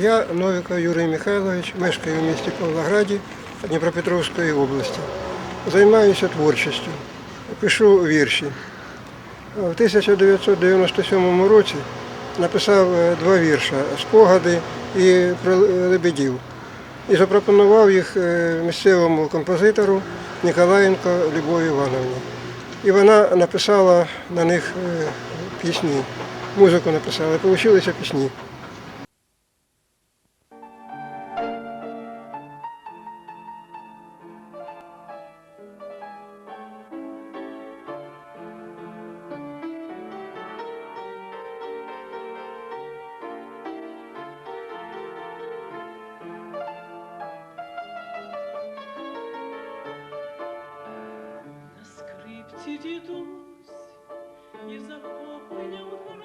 Я Новіков Юрій Михайлович, мешкаю в місті Павлограді Дніпропетровської області. Займаюся творчістю, пишу вірші. В 1997 році написав е, два вірша Спогади і про лебедів. І запропонував їх е, місцевому композитору Ніколаєнко Любові Івановні. І вона написала на них е, пісні, музику написала, і получилися пісні. Скрипці дідусь і захопленням грає,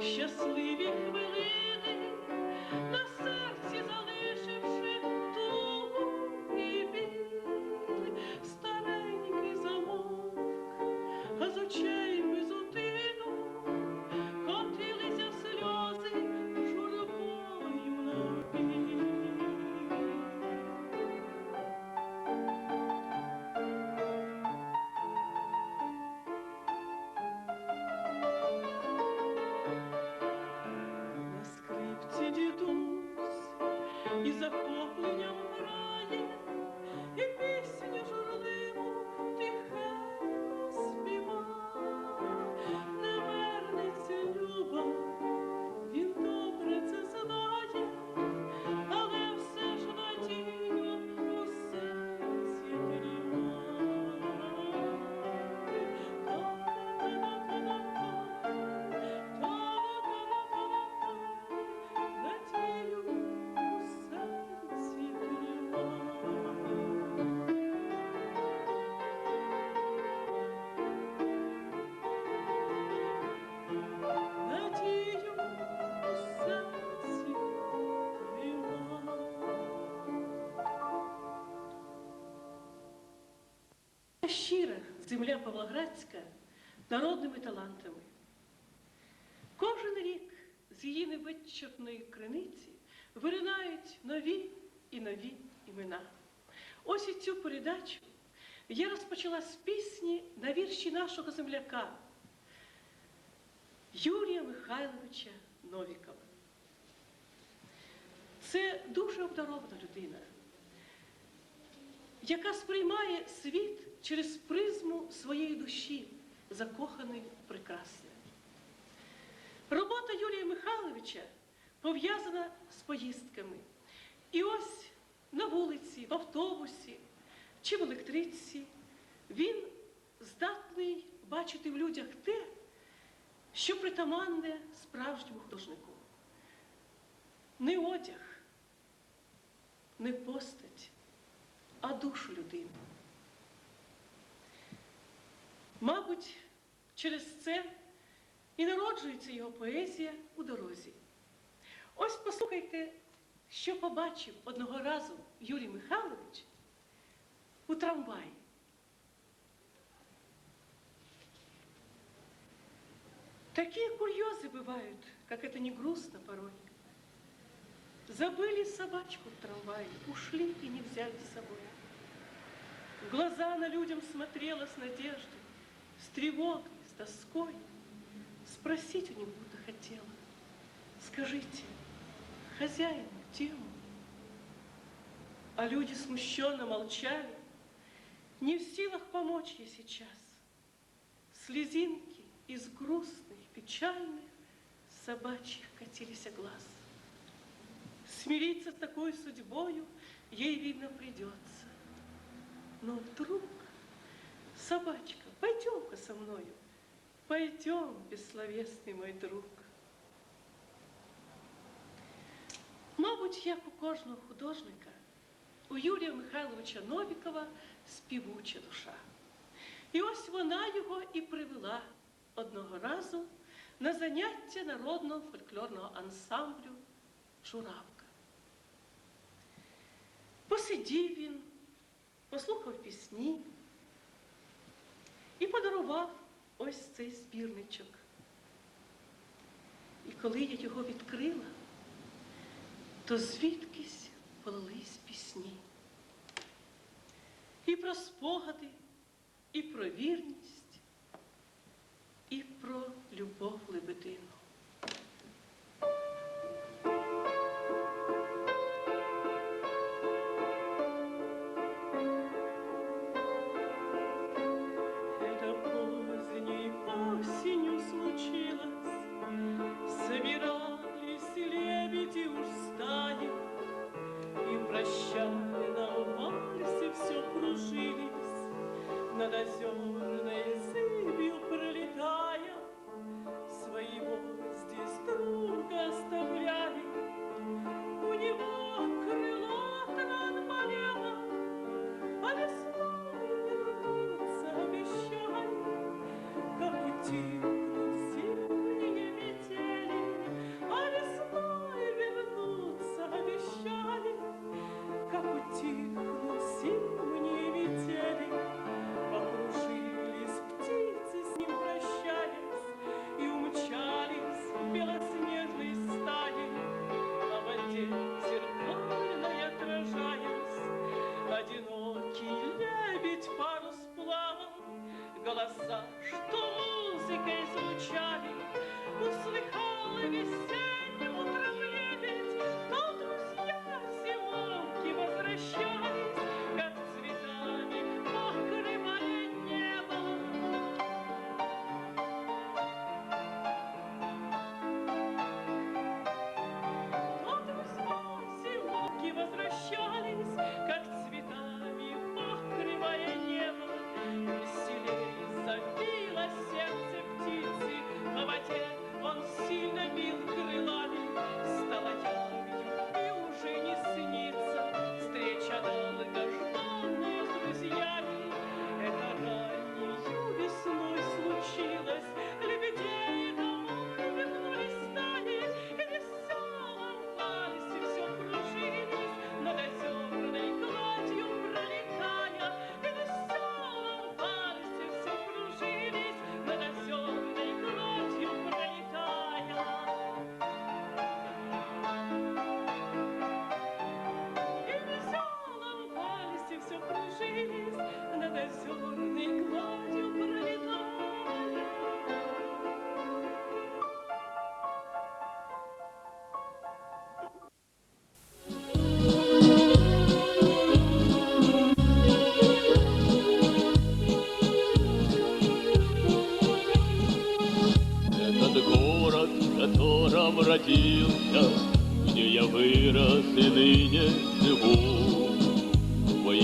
щасливі хвилини, земля Павлоградська народними талантами. Кожен рік з її невичерпної криниці виринають нові і нові імена. Ось і цю передачу я розпочала з пісні на вірші нашого земляка Юрія Михайловича Новікова. Це дуже обдарована людина, яка сприймає світ через призму своєї душі, закоханої в прекрасне. Робота Юрія Михайловича пов'язана з поїздками. І ось на вулиці, в автобусі чи в електриці він здатний бачити в людях те, що притаманне справжньому художнику. Не одяг, не постать, а душу людини. Мабуть, через це і народжується його поезія у дорозі. Ось послухайте, що побачив одного разу Юрій Михайлович у трамваї. Такие курьезы бывают, как это не грустно порой. Забыли собачку в трамвае, ушли и не взяли с собой. В глаза на людям смотрела с надеждой, с тревогой, с тоской. Спросить у будто хотела. Скажите, хозяин, где он? А люди смущенно молчали, не в силах помочь ей сейчас. Слезинки из грустных, печальных собачьих катились глаз. Смириться с такой судьбою ей, видно, придется. Но вдруг, собачка, пойдем-ка со мною, пойдем, бессловесный мой друг. Мабуть, як у кожного художника, у Юрія Михайловича Новікова співуча душа. І ось вона його і привела одного разу на заняття народного фольклорного ансамблю Журавка. Посидів він, послухав пісні і подарував ось цей збірничок. І коли я його відкрила, то звідкись полились пісні. І про спогади, і про вірність, і про любов лебедину.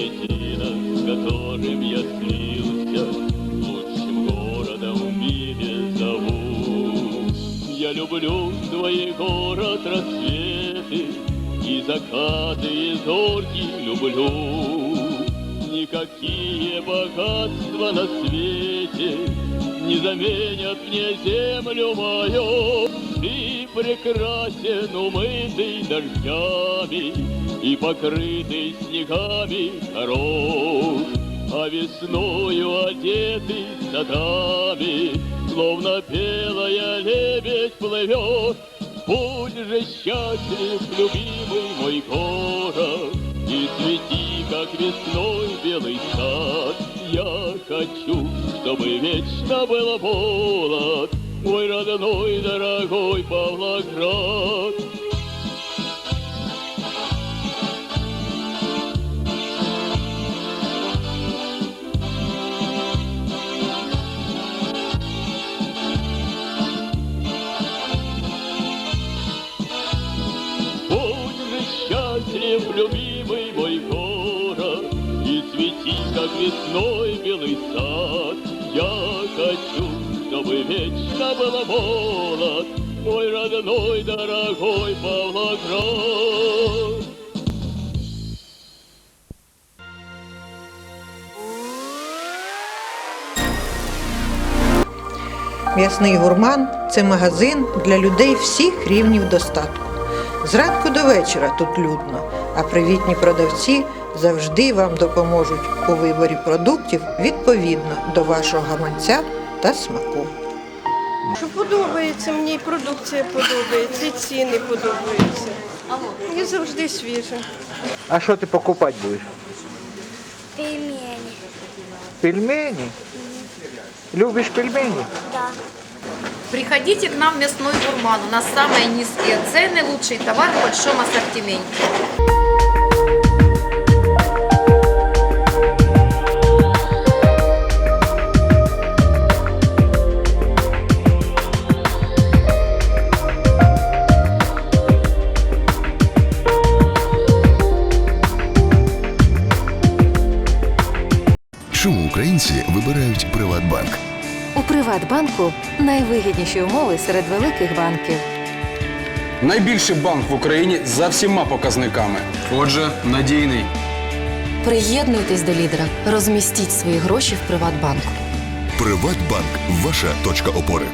Воедино с которым я слился, Лучшим городом в мире зову. Я люблю твой город рассветы, И закаты, и зорьки люблю. Никакие богатства на свете не заменят мне землю мою. Ты прекрасен, умытый дождями и покрытый снегами хорош, а весною одетый садами словно белая лебедь плывет. Будь же счастлив, любимый мой город, И цвети, как весной белый сад. Я хочу, чтобы вечно был молод, Мой родной, дорогой Павлоград. Счастлив, любимый мой город, И цвети, как весной белый сад. Я хочу, чтобы вечно был молод, Мой родной, дорогой Павлоград. М'ясний гурман це магазин для людей всіх рівнів достатку. Зранку до вечора тут людно, а привітні продавці завжди вам допоможуть у виборі продуктів відповідно до вашого гаманця та смаку. Що подобається, мені і продукція подобається, і ціни подобаються. І завжди свіже. А що ти покупати будеш? Пельмени. Пельмені? Любиш пельмені? Да. Приходите к нам в мясной гурман. У нас самые низкие цены, лучший товар в большом ассортименте. Українці вибирають Приватбанк? У Приватбанку найвигідніші умови серед великих банків. Найбільший банк в Україні за всіма показниками. Отже, надійний. Приєднуйтесь до лідера, розмістіть свої гроші в Приватбанку. Приватбанк ваша точка опори.